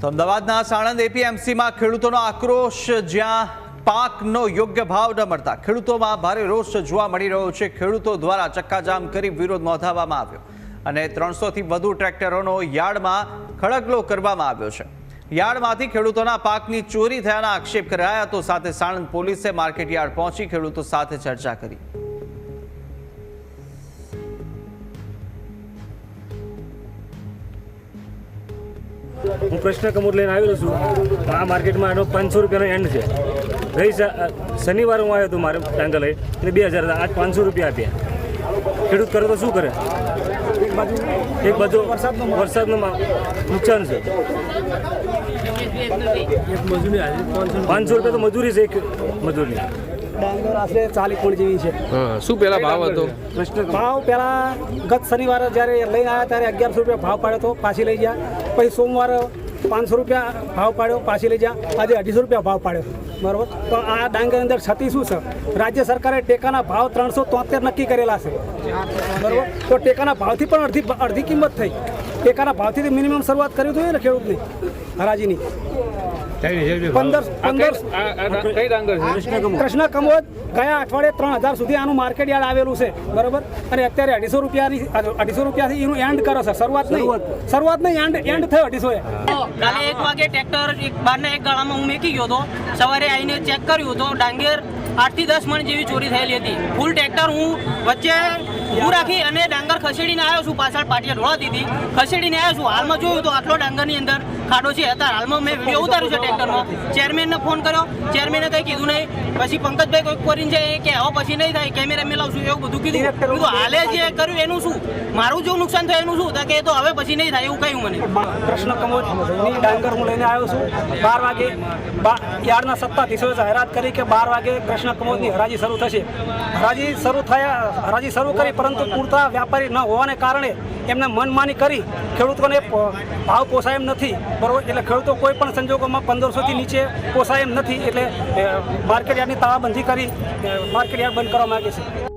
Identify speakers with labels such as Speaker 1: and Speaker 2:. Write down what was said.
Speaker 1: તો અમદાવાદના સાણંદ એપીએમસીમાં ખેડૂતોનો આક્રોશ, જ્યાં પાકનો યોગ્ય ભાવ ન મળતા. ખેડૂતોમાં ભારે રોષ જોવા મળી રહ્યો છે. ખેડૂતો દ્વારા ચક્કાજામ કરી વિરોધ નોંધાવવામાં આવ્યો અને ત્રણસોથી વધુ ટ્રેક્ટરોનો યાર્ડમાં ખડકલો કરવામાં આવ્યો છે. યાર્ડમાંથી ખેડૂતોના પાકની ચોરી થયાના આક્ષેપ કરાયા તો સાથે સાણંદ પોલીસે માર્કેટ યાર્ડ પહોંચી ખેડૂતો સાથે ચર્ચા કરી.
Speaker 2: હું કૃષ્ણ કમોદ લઈને આવેલો છું આ માર્કેટમાં આનો પાંચસો રૂપિયાનો એન્ડ છે. ગઈ શનિવારે હું આવ્યો હતો મારે ટાંગા લઈ એટલે બે હજાર આજ પાંચસો રૂપિયા આપ્યા. ખેડૂત કરે તો શું કરે? એક બાજુ વરસાદનું નુકસાન છે. પાંચસો રૂપિયા તો મજૂરી છે એક મજૂરની.
Speaker 3: ડાંગર આશરે ચાલીસ પણ જેવી છે.
Speaker 4: શું પેલા ભાવ હતો?
Speaker 3: ભાવ પહેલા ગત શનિવારે જ્યારે લઈને આવ્યા ત્યારે અગિયારસો રૂપિયા ભાવ પાડ્યો હતો પાછી લઈ ગયા. પછી સોમવારે પાંચસો રૂપિયા ભાવ પાડ્યો પાછી લઈ ગયા. આજે અઢીસો રૂપિયા ભાવ પાડ્યો. બરોબર? તો આ ડાંગર અંદર ક્ષતિ શું છે? રાજ્ય સરકારે ટેકાના ભાવ ત્રણસો તોતેર નક્કી કરેલા છે. બરોબર? તો ટેકાના ભાવથી પણ અડધી અડધી કિંમત થઈ. ટેકાના ભાવથી મિનિમમ શરૂઆત કરવી જોઈએ ને ખેડૂતની હરાજીની. પંદર પંદર
Speaker 4: કઈ ડાંગર છે?
Speaker 3: કૃષ્ણ કમોદ. ગયા અઠવાડિયે ત્રણ હજાર સુધી આનું માર્કેટ યાર્ડ આવેલું છે બરોબર? અને અત્યારે અઢીસો રૂપિયાની અઢીસો રૂપિયાથી એનું એન્ડ કરો સર શરૂઆત નહીં. શરૂઆત. નહીં એન્ડ એન્ડ થયો અઢીસો એ.
Speaker 5: કાલે એક વાગે ટ્રેક્ટર એક બારના એક ગાળામાં હું મેકી ગયો હતો. સવારે આવીને ચેક કર્યું તો ડાંગેર આઠથી દસ મણ જેવી ચોરી થયેલી હતી. ફૂલ ટ્રેક્ટર હું વચ્ચે ઊભું રાખી અને ડાંગર ખસેડીને આવ્યો છું પાછળ પાટિયા ઢોળા દીધી ખસેડીને આવ્યો છું. હાલમાં જોયું તો આટલો ડાંગરની અંદર ખાડો છે. અત્યારે હાલમાં મેં વીડિયો ઉતાર્યું છે ટ્રેક્ટરમાં. ચેરમેનને ફોન કર્યો. ચેરમેને કંઈ કીધું નહીં. પછી પંકજભાઈ કોઈક કરીને છે કે હવે પછી નહીં થાય. કેમેરા મેલાવશું એવું બધું કીધું. મેં કીધું હાલે જે કર્યું એનું શું? મારું જો નુકસાન થયું એનું શું? તો કે તો હવે પછી નહીં થાય. એવું કહ્યું મને.
Speaker 3: કૃષ્ણ કમોદની ડાંગર હું લઈને આવ્યો છું. બાર વાગે યાર્ડના સત્તાધીશોએ જાહેરાત કરી કે બાર વાગે કૃષ્ણ કમોદની હરાજી શરૂ થશે. હરાજી શરૂ થયા હરાજી શરૂ કરી પરંતુ પૂરતા વ્યાપારી ન હોવાને કારણે એમને મનમાની કરી ખેડૂતોને ભાવ પોસાય એમ નથી. બરોબર? એટલે ખેડૂતો કોઈ પણ સંજોગોમાં પંદરસોથી નીચે પોસાય એમ નથી. એટલે માર્કેટ તાળાબંધી કરી માર્કેટ બંધ કરવા માગે છે.